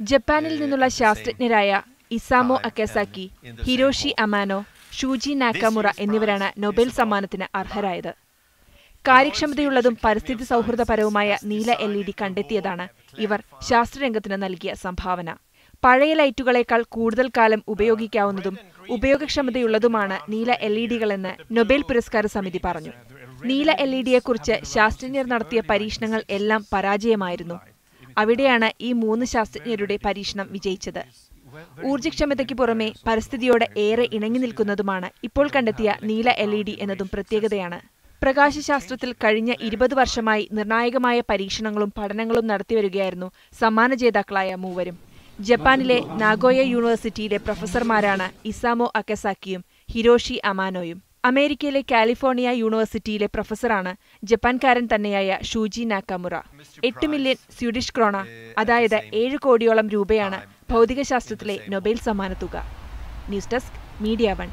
ജപ്പാനിൽ നിന്നുള്ള ശാസ്ത്രജ്ഞരായ ഇസാമോ അക്കസാക്കി ഹിരോഷി അമാനോ ഷൂജി നാക്കാമുറ എന്നിവരാണ് നൊബേൽ സമ്മാനത്തിന് അർഹരായത്. കാര്യക്ഷമതയുള്ളതും പരിസ്ഥിതി സൗഹൃദപരവുമായ നീല എൽ ഇ ഡി കണ്ടെത്തിയതാണ് ഇവർ ശാസ്ത്രരംഗത്തിന് നൽകിയ സംഭാവന. പഴയ ലൈറ്റുകളേക്കാൾ കൂടുതൽ കാലം ഉപയോഗിക്കാവുന്നതും ഉപയോഗക്ഷമതയുള്ളതുമാണ് നീല എൽ ഇ ഡികളെന്ന് നൊബേൽ പുരസ്കാര സമിതി പറഞ്ഞു. നീല എൽ ഇ ഡിയെക്കുറിച്ച് ശാസ്ത്രജ്ഞർ നടത്തിയ പരീക്ഷണങ്ങൾ എല്ലാം പരാജയമായിരുന്നു. അവിടെയാണ് ഈ മൂന്ന് ശാസ്ത്രജ്ഞരുടെ പരീക്ഷണം വിജയിച്ചത്. ഊർജക്ഷമതയ്ക്ക് പുറമെ പരിസ്ഥിതിയോട് ഏറെ ഇണങ്ങി നിൽക്കുന്നതുമാണ് ഇപ്പോൾ കണ്ടെത്തിയ നീല എൽ ഡി എന്നതും പ്രത്യേകതയാണ്. പ്രകാശശാസ്ത്രത്തിൽ കഴിഞ്ഞ ഇരുപത് വർഷമായി നിർണായകമായ പരീക്ഷണങ്ങളും പഠനങ്ങളും നടത്തിവരികയായിരുന്നു സമ്മാന ജേതാക്കളായ മൂവരും. ജപ്പാനിലെ നാഗോയ യൂണിവേഴ്സിറ്റിയിലെ പ്രൊഫസർമാരാണ് ഇസാമോ അക്കസാക്കിയും ഹിരോഷി അമാനോയും. അമേരിക്കയിലെ കാലിഫോർണിയ യൂണിവേഴ്സിറ്റിയിലെ പ്രൊഫസറാണ് ജപ്പാൻകാരൻ തന്നെയായ ഷൂജി നാക്കാമുറ എട്ട് മില്യൺ സ്വീഡിഷ് ക്രോണ അതായത് ഏഴ് കോടിയോളം രൂപയാണ് ഭൗതികശാസ്ത്രത്തിലെ Nobel സമ്മാനത്തുക. News desk media one.